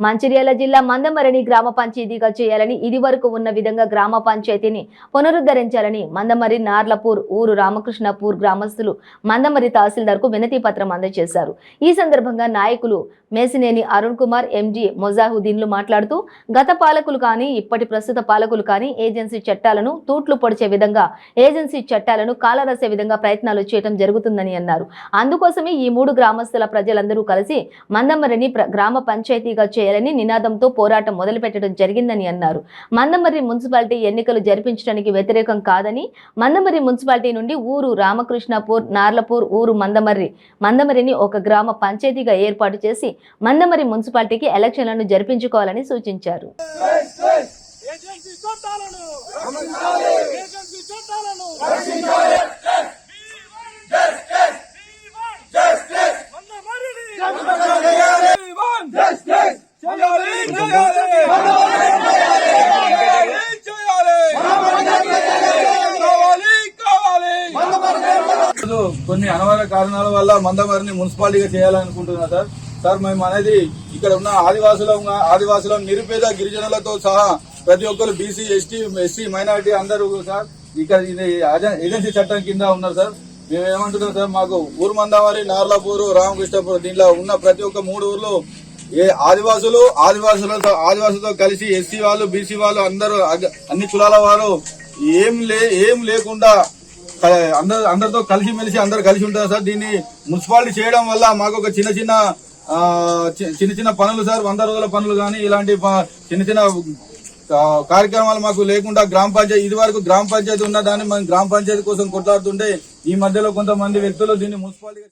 మంచిర్యాల జిల్లా మందమరిని గ్రామ పంచాయతీగా చేయాలని ఇది వరకు ఉన్న విధంగా గ్రామ పంచాయతీని పునరుద్ధరించాలని మందమరి నార్లపూర్ ఊరు రామకృష్ణపూర్ గ్రామస్తులు మందమరి తహసీల్దార్కు వినతి పత్రం అందజేశారు. ఈ సందర్భంగా నాయకులు మేసినేని అరుణ్ కుమార్ ఎంజీ మొజాహుద్దీన్లు మాట్లాడుతూ గత పాలకులు కానీ ఇప్పటి ప్రస్తుత పాలకులు కానీ ఏజెన్సీ చట్టాలను తూట్లు పొడిచే విధంగా ఏజెన్సీ చట్టాలను కాలరాసే విధంగా ప్రయత్నాలు చేయడం జరుగుతుందని అన్నారు. అందుకోసమే ఈ మూడు గ్రామస్తుల ప్రజలందరూ కలిసి మందమరిని గ్రామ పంచాయతీగా చేయాలని నినాదంతో పోరాటం మొదలుపెట్టడం జరిగిందని అన్నారు మందమర్రి మున్సిపాలిటీ ఎన్నికలు జరిపించడానికి వ్యతిరేకం కాదని మందమర్రి మున్సిపాలిటీ నుండి ఊరు రామకృష్ణపూర్ నార్లపూర్ ఊరు మందమర్రి మందమరిని ఒక గ్రామ పంచాయతీగా ఏర్పాటు చేసి మందమరి మున్సిపాలిటీకి ఎలక్షన్లను జరిపించుకోవాలని సూచించారు ఏజెన్సీ కొన్ని అనవర కారణాల వల్ల మందమరిని మున్సిపాలిటీగా చేయాలనుకుంటున్నా సార్. సార్ మేము అనేది ఇక్కడ ఉన్న ఆదివాసుల ఆదివాసుల నిరుపేద గిరిజనులతో సహా ప్రతి ఒక్కరు బీసీ ఎస్టీ ఎస్సీ మైనారిటీ అందరూ సార్ ఇక్కడ ఇది ఏజెన్సీ చట్టం కింద ఉన్నారు సార్. మేము ఏమంటున్నాం సార్ మాకు ఊరు మందావరి నార్లాపూర్ రామకృష్ణపూర్ దీంట్లో ఉన్న ప్రతి ఒక్క మూడు ఊర్లు ఏ ఆదివాసులు ఆదివాసులతో ఆదివాసులతో కలిసి ఎస్సీ వాళ్ళు బీసీ వాళ్ళు అందరూ అన్ని కులాల వారు ఏం లే ఏం లేకుండా క- అందరు అందరితో కలిసి మెలిసి అందరు కలిసి ఉంటారు సార్. దీన్ని మున్సిపాలిటీ చేయడం వల్ల మాకు ఒక చిన్న చిన్న చి- చిన్న చిన్న పనులు సార్. వంద రోజుల పనులు కానీ ఇలాంటి ప- చిన్న చిన్న కార్యక్రమాలు మాకు లేకుండా గ్రామ పంచాయతీ ఇది వరకు గ్రామ పంచాయతీ ఉన్న దాన్ని మనం గ్రామ పంచాయతీ కోసం కొట్లాడుతుంటే ఈ మధ్యలో కొంతమంది వ్యక్తులు దీన్ని మున్సిపాలిటీగా